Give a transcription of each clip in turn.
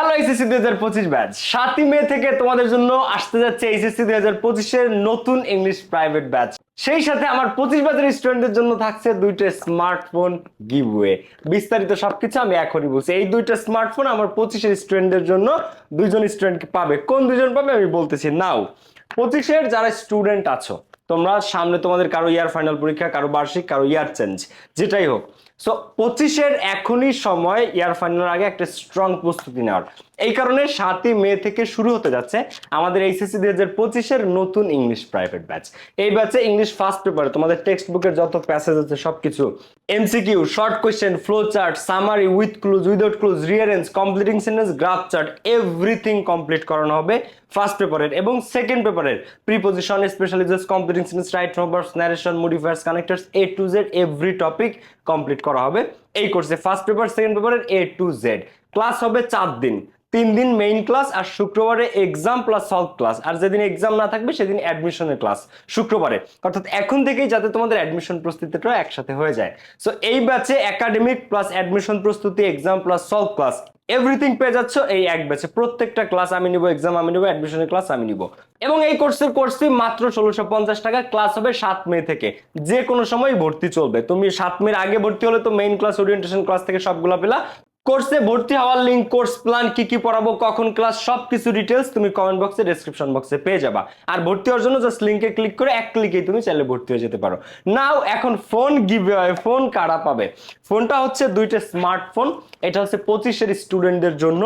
Hello HSC দুই হাজার পঁচিশ ব্যাচ সাতই মে থেকে তোমাদের জন্য আসতে যাচ্ছে এইচএসসি দুই হাজার পঁচিশের নতুন ইংলিশ প্রাইভেট ব্যাচ সেই সাথে আমার পঁচিশ ব্যাচের স্টুডেন্টদের জন্য থাকছে দুইটা স্মার্টফোন গিভওয়ে বিস্তারিত সবকিছু আমি এখনই বলছি। এই দুইটা স্মার্টফোন আমার পঁচিশের স্টুডেন্টদের জন্য দুইজন স্টুডেন্ট পাবে। কোন দুইজন পাবে আমি বলতেছি। নাও পঁচিশের যারা স্টুডেন্ট আছো, তোমরা সামনে তোমাদের কারও ইয়ার ফাইনাল পরীক্ষা, কারও বার্ষিক, কারও ইয়ার চেঞ্জ যেটাই হোক সো পঁচিশের এখনই সময় ইয়ার ফাইনালের আগে একটা স্ট্রং প্রস্তুতি নেওয়ার। এই কারণে সাতই মে থেকে শুরু হতে যাচ্ছে আমাদের এইচএসসি দুই হাজার পঁচিশের নতুন ইংলিশ প্রাইভেট ব্যাচ এই ব্যাচে ইংলিশ ফার্স্ট পেপার তোমাদের টেক্সট বুকের যত প্যাসেজ আছে সবকিছু MCQ short question flow chart summary with clues without clues rearrange completing sentence graph chart everything complete করানো হবে ফার্স্ট পেপারের এবং সেকেন্ড পেপারের preposition special uses completing sentence right verbs narration modifiers connectors A to Z every topic complete করা হবে। এই কোর্সে first paper second পেপারের এ টু জেড ক্লাস হবে চার দিন। তিন দিন মেইন ক্লাস আর শুক্রবারে এক্সাম প্লাস সলভ ক্লাস আর যেদিন এক্সাম না থাকবে, সেদিন অ্যাডমিশনের ক্লাস শুক্রবারে। অর্থাৎ এখন থেকেই যাতে তোমাদের অ্যাডমিশন প্রস্তুতিটা একসাথে হয়ে যায়। সো এই ব্যাচে একাডেমিক প্লাস অ্যাডমিশন প্রস্তুতি exam plus solve class everything পেয়ে যাচ্ছ এই এক ব্যাচে প্রত্যেকটা ক্লাস আমি নিব এক্সাম আমি নিব অ্যাডমিশনের ক্লাস আমি নিব। এবং এই কোর্সের কোর্স ফি মাত্র ষোলোশো পঞ্চাশ টাকা ক্লাস হবে সাত মে থেকে। যে কোনো সময় ভর্তি চলবে। তুমি সাত মের আগে ভর্তি হলে তো মেইন ক্লাস ওরিয়েন্টেশন ক্লাস থেকে সবগুলা পেলা। কোর্সে ভর্তি হওয়ার লিঙ্ক কোর্স প্ল্যান কি কি পড়াবো, কখন ক্লাস সব কিছু ডিটেলস তুমি কমেন্ট বক্সে ডেসক্রিপশন বক্সে পেয়ে যাবা। আর ভর্তি হওয়ার জন্য জাস্ট লিঙ্কে ক্লিক করে এক ক্লিকেই তুমি চাইলে ভর্তি হয়ে যেতে পারো। নাও এখন ফোন গিভে ফোন কারা পাবে? ফোনটা হচ্ছে দুইটা স্মার্টফোন এটা হচ্ছে পঁচিশের স্টুডেন্টদের জন্য।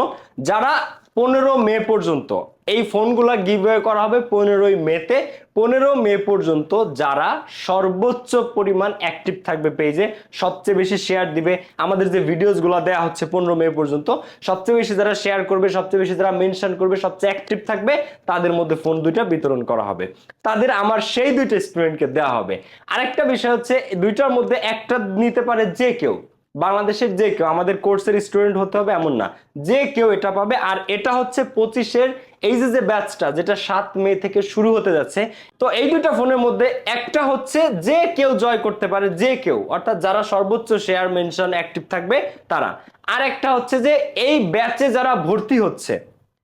যারা পনেরো মে পর্যন্ত। এই ফোনগুলা গিভওয়ে করা হবে পনেরোই মেতে। পনেরো মে পর্যন্ত যারা সর্বোচ্চ পরিমাণ অ্যাক্টিভ থাকবে পেজে সবচেয়ে বেশি শেয়ার দিবে। আমাদের যে ভিডিওসগুলো দেওয়া হচ্ছে পনেরো মে পর্যন্ত, সবচেয়ে বেশি যারা শেয়ার করবে, সবচেয়ে বেশি যারা মেনশন করবে, সবচেয়ে অ্যাক্টিভ থাকবে, তাদের মধ্যে ফোন দুইটা বিতরণ করা হবে। তাদের আমার সেই দুইটা স্টুডেন্টকে দেওয়া হবে। আরেকটা বিষয় হচ্ছে, দুইটার মধ্যে একটা নিতে পারে যে কেউ। বাংলাদেশের যে কেউ, আমাদের কোর্সের স্টুডেন্ট হতে হবে এমন না। যে কেউ এটা পাবে, আর এটা হচ্ছে পঁচিশের এই যে যে ব্যাচটা যেটা সাত মে থেকে শুরু হতে যাচ্ছে, তো এই দুটা ফোনের মধ্যে একটা হচ্ছে যে কেউ জয় করতে পারে, যে কেউ, অর্থাৎ যারা সর্বোচ্চ শেয়ার মেনশন অ্যাক্টিভ থাকবে, তারা। আর একটা হচ্ছে যে, এই ব্যাচে যারা ভর্তি হচ্ছে,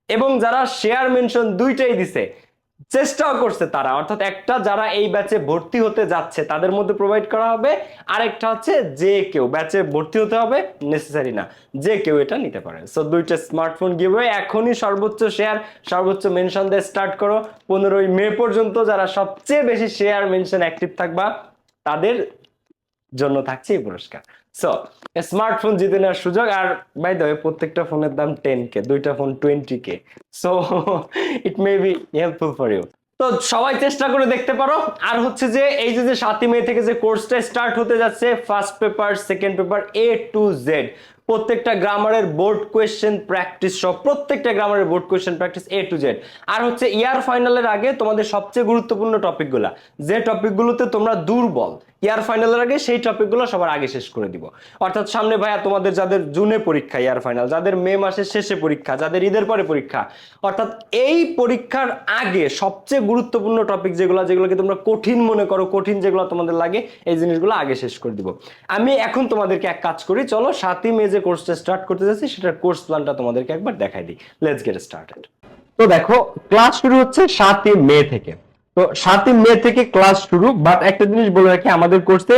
এবং যারা শেয়ার মেনশন দুইটাই দিছে চেষ্টাও করছে তারা। অর্থাৎ একটা যারা এই ব্যাচে ভর্তি হতে যাচ্ছে, তাদের মধ্যে প্রোভাইড করা হবে। আরেকটা হচ্ছে যে কেউ ব্যাচে ভর্তি হতে হবে নেসেসারি না। যে কেউ এটা নিতে পারে। সো দুইটা স্মার্টফোন গিভওয়ে এখনই সর্বোচ্চ শেয়ার সর্বোচ্চ মেনশন দিয়ে স্টার্ট করো। পনেরোই মে পর্যন্ত যারা সবচেয়ে বেশি শেয়ার মেনশন অ্যাক্টিভ থাকবা, তাদের জন্য থাকছে এই পুরস্কার। সো স্মার্টফোন জিতে নেওয়ার সুযোগ, আর বাই দ্য প্রত্যেকটা ফোনের দাম টেন কে দুইটা phone twenty K so it may be helpful for you তো সবাই চেষ্টা করে দেখতে পারো। আর হচ্ছে যে, এই যে সাতই মে থেকে যে কোর্সটা স্টার্ট হতে যাচ্ছে first paper second paper A to Z প্রত্যেকটা গ্রামারের বোর্ড কোয়েশ্চেন প্র্যাকটিস সব প্রত্যেকটা গ্রামারের board question practice A to Z আর হচ্ছে ইয়ার ফাইনালের আগে তোমাদের সবচেয়ে গুরুত্বপূর্ণ টপিকগুলো যে টপিকগুলোতে তোমরা দুর্বল ইয়ার ফাইনালের আগে সেই টপিকগুলো সবার আগে শেষ করে দিব। অর্থাৎ সামনে ভাইয়া তোমাদের যাদের জুনে পরীক্ষা ইয়ার ফাইনাল, যাদের মে মাসের শেষে পরীক্ষা, যাদের ঈদের পরে পরীক্ষা, অর্থাৎ এই পরীক্ষার আগে সবচেয়ে গুরুত্বপূর্ণ টপিক যেগুলো, যেগুলোকে তোমরা কঠিন মনে করো, কঠিন যেগুলো তোমাদের লাগে, এই জিনিসগুলো আগে শেষ করে দিব। আমি এখন তোমাদেরকে এক কাজ করি, চলো সাতই মে যে কোর্সটা স্টার্ট করতে যাচ্ছি, সেটার কোর্স প্ল্যানটা তোমাদেরকে একবার দেখাই দিই। লেটস গেট স্টার্টেড তো দেখো ক্লাস শুরু হচ্ছে সাতই মে থেকে। তো সাতই মে থেকে ক্লাস শুরু বাট একটা জিনিস বলে রাখি, আমাদের কোর্সে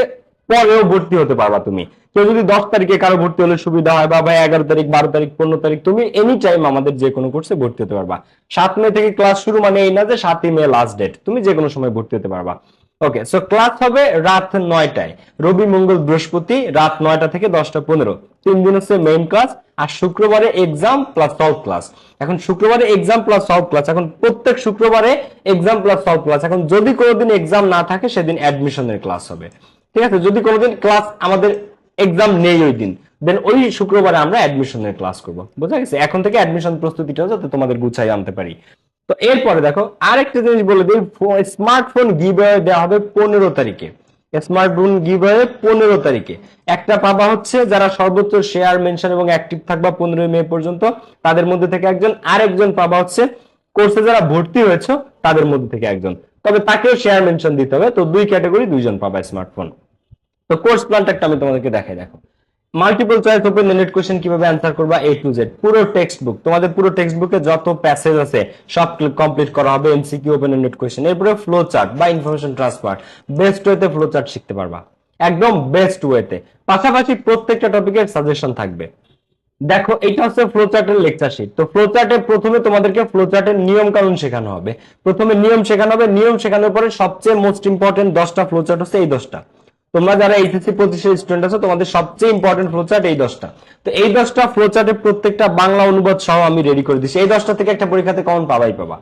পরেও ভর্তি হতে পারবা তুমি। কেউ যদি দশ তারিখে কারও ভর্তি হলে সুবিধা হয় বা এগারো তারিখ, বারো তারিখ, পনেরো তারিখ, তুমি এনি টাইম আমাদের যে কোনো কোর্সে ভর্তি হতে পারবা। সাত মে থেকে ক্লাস শুরু মানে এই না যে সাতই মে লাস্ট ডেট তুমি যে কোনো সময় ভর্তি হতে পারবা। ওকে সো ক্লাস হবে রাত নয়টায়, রবি, মঙ্গল, বৃহস্পতি, রাত নয়টা থেকে দশটা পনেরো। তিন দিন হচ্ছে মেইন ক্লাস আর শুক্রবারে এক্সাম প্লাস সলভ ক্লাস এখন শুক্রবারে এক্সাম প্লাস সলভ ক্লাস এখন প্রত্যেক শুক্রবারে এক্সাম প্লাস সলভ ক্লাস এখন যদি কোনোদিন এক্সাম না থাকে, সেদিন অ্যাডমিশনের ক্লাস হবে। ঠিক আছে? যদি কোনোদিন ক্লাস আমাদের এক্সাম নেই ওই দিন দেন ওই শুক্রবারে আমরা অ্যাডমিশনের ক্লাস করব। বোঝা গেছে? এখন থেকে অ্যাডমিশন প্রস্তুতিটাও যাতে তোমাদের গুছাই আনতে পারি। তো এরপরে দেখো, আরেকটা জিনিস বলে দিই স্মার্টফোন গিভওয়ে দেওয়া হবে পনেরো তারিখে। স্মার্টফোন গিভওয়ে পনেরো তারিখে। একটা পাবা হচ্ছে যারা সর্বোচ্চ শেয়ার মেনশন এবং অ্যাক্টিভ থাকবা পনেরোই মে পর্যন্ত, তাদের মধ্যে থেকে একজন, আরেকজন পাবা হচ্ছে কোর্সে যারা ভর্তি হয়েছে, তাদের মধ্যে থেকে একজন। তবে তাকেও শেয়ার মেনশন দিতে হবে। তো দুই ক্যাটাগরি দুইজন পাবা স্মার্টফোন তো কোর্স প্ল্যানটা একটা আমি তোমাদেরকে দেখাই দেখো। Multiple choice open ended question কীভাবে অ্যান্সার করবা এ টু জেড পুরো টেক্সট বুক তোমাদের পুরো টেক্সট বুকে যত প্যাসেজ আছে, সব কমপ্লিট করা হবে এমসিকিউ ওপেন এন্ডেড কোশ্চেন এরপরে ফ্লো চার্ট বা ইনফরমেশন ট্রান্সফার বেস্ট ওয়েতে ফ্লো চার্ট শিখতে পারবা। একদম বেস্ট ওয়েতে পাশাপাশি প্রত্যেকটা টপিকের সাজেশন থাকবে। দেখো, এটা হচ্ছে ফ্লো চার্টের লেকচার শিট তো ফ্লো চার্টে প্রথমে তোমাদেরকে ফ্লো চার্টের নিয়ম কানুন শেখানো হবে। প্রথমে নিয়ম শেখানো হবে। নিয়ম শেখানোর পরে সবচেয়ে মোস্ট ইম্পর্টেন্ট দশটা ফ্লো চার্ট হচ্ছে এই দশটা। তোমরা যারা এইচএসসি পঁচিশের স্টুডেন্ট আছো, তোমাদের সবচেয়ে ইম্পর্টেন্ট ফ্লো চার্ট এই দশটা। তো এই দশটা ফ্লো চার্টের প্রত্যেকটা বাংলা অনুবাদ সহ আমি রেডি করে দিচ্ছি। এই দশটা থেকে একটা পরীক্ষাতে কমন পাবাই পাবা।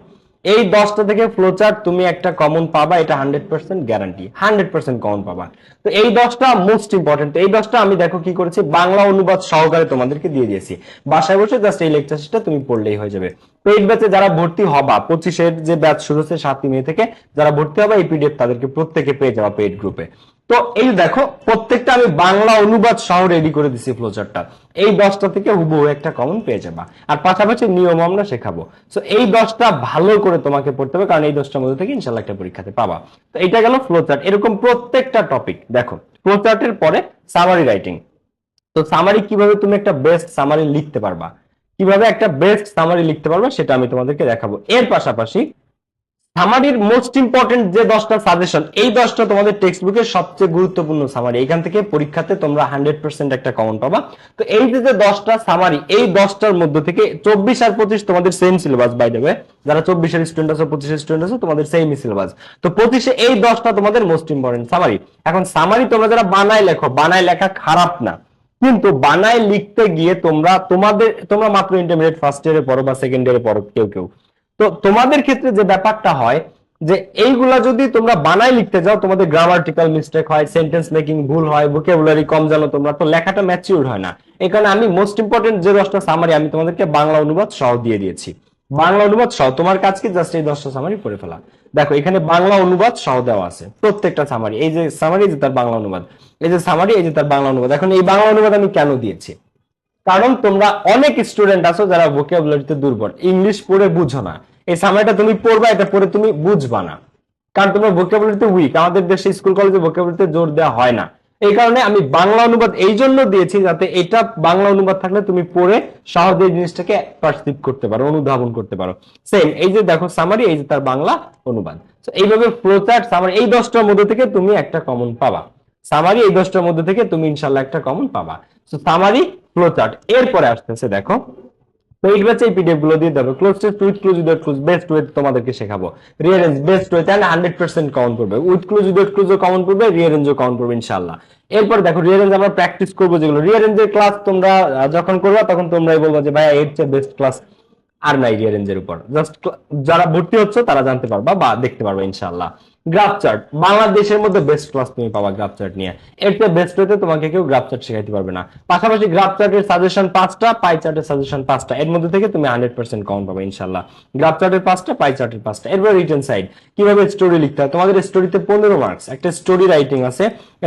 এই দশটা থেকে ফ্লো চার্ট তুমি একটা কমন পাবা, এটা hundred percent guarantee hundred percent common পাবা। তো এই দশটা মোস্ট ইম্পর্টেন্ট এই দশটা আমি দেখো কি করেছি, বাংলা অনুবাদ সহকারে তোমাদেরকে দিয়ে দিয়েছি। বাসায় বসে জাস্ট এই লেকচারটা তুমি পড়লেই হয়ে যাবে। পেইড ব্যাচে যারা ভর্তি হবা, পঁচিশের যে ব্যাচ শুরু হচ্ছে সাতই মে থেকে, যারা ভর্তি হবা, এই পিডিএফ তাদেরকে প্রত্যেকে পেয়ে যাওয়া পেইড গ্রুপে তো এই দেখো, প্রত্যেকটা আমি বাংলা অনুবাদ সহ রেডি করে দিছি ফ্লোচারটা এই দশটা থেকে হুবহু একটা কমন পেয়ে যাবা। আর পাশাপাশি নিয়ম আমরা শেখাবো। তো এই দশটা ভালো করে তোমাকে পড়তে হবে, কারণ এই দশটার মধ্যে থেকে ইনশাল্লাহ একটা পরীক্ষাতে পাবা। তো এটা গেল ফ্লোচার্ট এরকম প্রত্যেকটা টপিক দেখো ফ্লোচার্টের পরে সামারি রাইটিং তো সামারি কীভাবে তুমি একটা বেস্ট সামারি লিখতে পারবা? কীভাবে একটা বেস্ট সামারি লিখতে পারবা, সেটা আমি তোমাদেরকে দেখাবো। এর পাশাপাশি সামারির মোস্ট ইম্পর্টেন্ট যে দশটা সাজেশন এই দশটা তোমাদের টেক্সট বুকের সবচেয়ে গুরুত্বপূর্ণ সামারি এখান থেকে পরীক্ষাতে তোমরা হান্ড্রেড পার্সেন্ট একটা কমন পাবা। তো এই যে দশটা সামারি এই দশটার মধ্যে থেকে চব্বিশ আর পঁচিশ তোমাদের সেম সিলেবাস বাই দেবে যারা চব্বিশের স্টুডেন্ট আছো পঁচিশের স্টুডেন্ট আছো, তোমাদের সেম সিলেবাস তো পঁচিশে এই দশটা তোমাদের মোস্ট ইম্পর্টেন্ট সামারি এখন সামারি তোমরা যারা বানায় লেখো, বানায় লেখা খারাপ না। কিন্তু বানায় লিখতে গিয়ে তোমরা তোমাদের, তোমরা মাত্র ইন্টারমিডিয়েট ফার্স্ট ইয়ারে পড়ো বা সেকেন্ড ইয়ারে পড়ো কেউ কেউ। তো তোমাদের ক্ষেত্রে যে ব্যাপারটা হয়, যে এইগুলা যদি তোমরা বানায় লিখতে যাও, তোমাদের গ্রামাটিক্যাল মিস্টেক হয় সেন্টেন্স মেকিং ভুল হয় ভোকাবুলারি কম জানো তোমরা, তো লেখাটা ম্যাচিউর হয় না। কারণে আমি মোস্ট ইম্পর্টেন্ট যে দশটা সামারি আমি তোমাদেরকে বাংলা অনুবাদ সহ দিয়ে দিয়েছি। বাংলা অনুবাদ সহ, তোমার কাজকে জাস্ট এই দশটা সামারি পড়ে ফেলা। দেখো, এখানে বাংলা অনুবাদ সহ দেওয়া আছে, প্রত্যেকটা সামারি এই যে সামারি যে তার বাংলা অনুবাদ। এই যে সামারি এই যে তার বাংলা অনুবাদ। এখন এই বাংলা অনুবাদ আমি কেন দিয়েছি? কারণ তোমরা অনেক স্টুডেন্ট আছো যারা ভোকাবুলারিতে দুর্বল। ইংলিশ পড়ে বুঝো না। এই সামাইটা তুমি পড়বা, এটা পড়ে তুমি বুঝবা না। কারণ তোমরা ভোকাবুলারিতে উইক আমাদের দেশে স্কুল কলেজে ভোকাবুলারিতে জোর দেওয়া হয় না। এই কারণে আমি বাংলা অনুবাদ এই জন্য দিয়েছি যাতে এটা বাংলা অনুবাদ থাকলে তুমি পড়ে সহজে এই জিনিসটাকে পারসিভ করতে পারো, অনুধাবন করতে পারো। সেম এই যে দেখো সামারি এই যে তার বাংলা অনুবাদ। So, এইভাবে ফ্লোচার্ট সামারি এই দশটার মধ্যে থেকে তুমি একটা কমন পাবা। সামারি এই দশটার মধ্যে থেকে তুমি ইনশাল্লাহ একটা কমন পাবা। তো সামারি ফ্লোচার্ট এরপরে আসতেছে, দেখো। পেইড ব্যাচে এই পিডিএফগুলো দিয়ে দেবো। Cloze test with clues with clues best তোমাদেরকে শেখাবো। Rearrange best and hundred percent common পড়বে উইথ ক্লুজ উইথ ক্লুজও কমন পড়বে রিয়ারেঞ্জও কমন পড়বে ইনশাল্লাহ এরপর দেখো রিয়ারেঞ্জ আমরা প্র্যাকটিস করব যেগুলো। রিয়ারেঞ্জের ক্লাস তোমরা যখন করবা, তখন তোমরাই বলবা যে, ভাইয়া, এর চেয়ে বেস্ট ক্লাস আর নাই রিয়ারেঞ্জের উপর। জাস্ট যারা ভর্তি হচ্ছে, তারা জানতে পারবা বা দেখতে পারবা ইনশাল্লাহ গ্রাফ চার্ট বাংলাদেশের মধ্যে বেস্ট ক্লাস তুমি পাবা গ্রাফ চার্ট নিয়ে। এর বেস্ট হতে তোমাকে কেউ গ্রাফ চার্ট শেখাইতে পারবে না। পাশাপাশি গ্রাফ চার্টের সাজেশন পাঁচটা পাই চার্টের সাজেশন পাঁচটা। এর মধ্যে থেকে তুমি হান্ড্রেড পার্সেন্ট কমন পাবে ইনশাল্লাহ গ্রাফ চার্টের পাঁচটা পাই চার্টের পাঁচটা। এরপর রিটার্ন সাইড কীভাবে স্টোরি লিখতে হয়? তোমাদের স্টোরিতে পনেরো মার্কস একটা স্টোরি রাইটিং আছে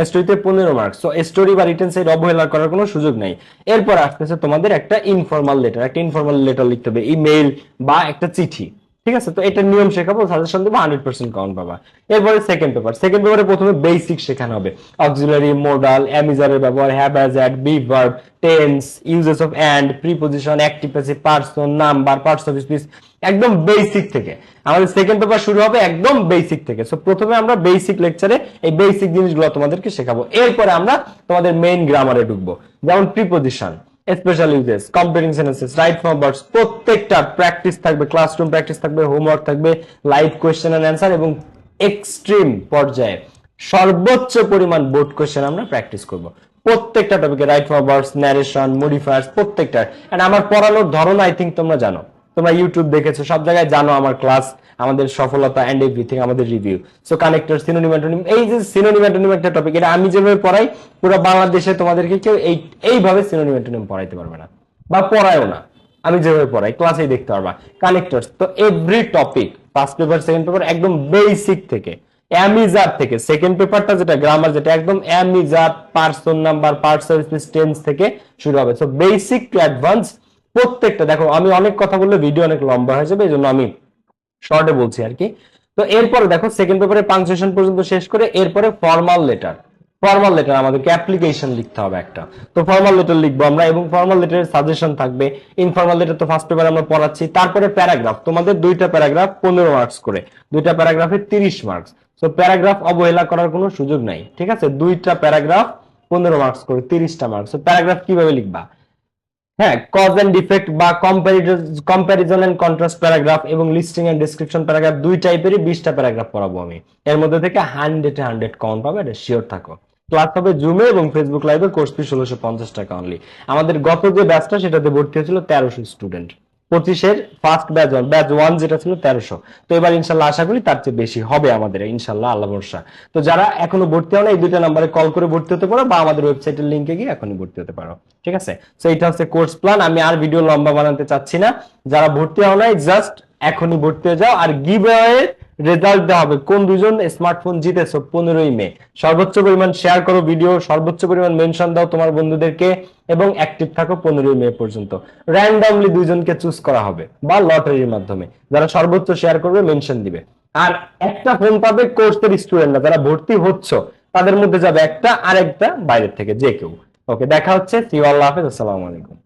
স্টোরিতে পনেরো মার্কস তো স্টোরি বা রিটার্ন সাইড অবহেলা করার কোনো সুযোগ নেই। এরপর আসতেছে তোমাদের একটা ইনফর্মাল লেটার একটা ইনফর্মাল লেটার লিখতে হবে। ইমেইল বা একটা চিঠি। ঠিক আছে? তো এটা নিয়ম শেখাবো সাজেশন দেবো হান্ড্রেড পার্সেন্ট কাউন্ট পাবা। এরপরে সেকেন্ড পেপার সেকেন্ড পেপারে প্রথমে বেসিক শেখানো হবে। অক্সিলারি মোডাল অ্যামিজারের ব্যবহার have as and be verb tense uses of and preposition active passive person number parts of speech একদম বেসিক থেকে। আমাদের সেকেন্ড পেপার শুরু হবে একদম বেসিক থেকে। সো প্রথমে আমরা বেসিক লেকচারে এই বেসিক জিনিসগুলো তোমাদেরকে শেখাবো। এরপরে আমরা তোমাদের মেইন গ্রামারে ঢুকবো। যেমন preposition special uses completing sentences right form verbs প্রত্যেকটা প্র্যাকটিস থাকবে ক্লাসরুম প্র্যাকটিস থাকবে হোমওয়ার্ক থাকবে লাইভ কোয়েশ্চেন এন্ড অ্যান্সার এবং এক্সট্রিম পর্যায়ে সর্বোচ্চ পরিমাণ বোর্ড কোয়েশ্চেন আমরা প্র্যাকটিস করব। প্রত্যেকটা টপিকে right form verbs narration modifiers প্রত্যেকটা। এন্ড আমার পড়ানোর ধরন আই থিঙ্ক তোমরা জানো। তোমরা ইউটিউব দেখেছ, সব জায়গায় জানো আমার ক্লাস আমাদের সফলতা এন্ড এভরিথিং আমাদের review so connector synonym antonym এই যে সিনোনিম অ্যান্টোনিম একটা টপিক এটা আমি যেভাবে পড়াই, পুরো বাংলাদেশে তোমাদেরকে কেউ এই, এইভাবে সিনোনিম অ্যান্টোনিম পড়াইতে পারবে না, বা পড়ায়ও না। আমি যেভাবে পড়াই ক্লাসেই দেখতে পারবা। কানেক্টরস তো every topic first paper second paper একদম বেসিক থেকে অ্যামিজার থেকে সেকেন্ড পেপারটা যেটা গ্রামার যেটা, একদম অ্যামিজার পার্সন নাম্বার স্পিচ টেন্স থেকে শুরু হবে। সো বেসিক টু অ্যাডভান্স প্রত্যেকটা, দেখো, আমি অনেক কথা বললে ভিডিও অনেক লম্বা হয়ে যাবে এই জন্য আমি শর্টে বলছি আর কি তো এরপরে দেখো সেকেন্ড পেপারে পাংচুয়েশন পর্যন্ত শেষ করে এরপরে ফর্মাল লেটার ফর্মাল লেটার আমাদেরকে অ্যাপ্লিকেশন লিখতে হবে একটা। তো ফর্মাল লেটার লিখব আমরা এবং ফর্মাল লেটারের সাজেশন থাকবে। ইনফর্মাল লেটার তো ফার্স্ট পেপার আমরা পড়াচ্ছি। তারপরে প্যারাগ্রাফ তোমাদের দুইটা প্যারাগ্রাফ পনেরো মার্কস করে। দুইটা প্যারাগ্রাফে তিরিশ মার্কস তো প্যারাগ্রাফ অবহেলা করার কোনো সুযোগ নাই, ঠিক আছে? দুইটা প্যারাগ্রাফ পনেরো মার্কস করে, তিরিশটা মার্কস প্যারাগ্রাফ কীভাবে লিখবা? হ্যাঁ কজ এন্ড ডিফেক্ট বা কম্প্যারিজন এন্ড কন্ট্রাস্ট প্যারাগ্রাফ এবং লিস্টিং এন্ড ডিসক্রিপশন প্যারাগ্রাফ দুই টাইপেরই বিশটা প্যারাগ্রাফ পড়াবো আমি। এর মধ্যে থেকে হান্ড্রেড হান্ড্রেড কমন পাবে, এটা শিওর থাকো। ক্লাস হবে জুমে এবং ফেসবুক লাইভে কোর্স ফি ষোলোশো পঞ্চাশ টাকা অনলি আমাদের গত যে ব্যাচটা সেটাতে ভর্তি হয়েছিল তেরোশো স্টুডেন্ট পঁচিশের first batch one batch one যেটা ছিল তেরোশো। তো এবার ইনশাল্লাহ আশা করি তার চেয়ে বেশি হবে আমাদের ইনশাল্লাহ আল্লাহ ভরসা। তো যারা এখনও ভর্তি না, এই দুইটা নাম্বারে কল করে ভর্তি হতে পারো বা আমাদের ওয়েবসাইটের লিঙ্কে গিয়ে এখনই ভর্তি হতে পারো। ঠিক আছে? তো এটা হচ্ছে কোর্স প্ল্যান আমি আর ভিডিও লম্বা বানাতে চাচ্ছি না। যারা ভর্তি হও নাই জাস্ট এখনই ভর্তি হয়ে যাও। আর গিভ রেজাল্ট দেওয়া হবে। কোন দুজন স্মার্টফোন জিতেছো পনেরোই মে? সর্বোচ্চ পরিমাণ শেয়ার করো ভিডিও সর্বোচ্চ পরিমাণ মেনশন দাও তোমার বন্ধুদেরকে এবং অ্যাক্টিভ থাকো পনেরোই মে পর্যন্ত। র্যান্ডমলি দুইজনকে চুজ করা হবে বা লটারির মাধ্যমে। যারা সর্বোচ্চ শেয়ার করবে মেনশন দিবে। আর একটা ফোন পাবে কোর্সের স্টুডেন্টরা যারা ভর্তি হচ্ছ, তাদের মধ্যে যাবে একটা আর একটা বাইরের থেকে যে কেউ। ওকে দেখা হচ্ছে। সি আল্লাহ হাফেজ। আসসালামু আলাইকুম।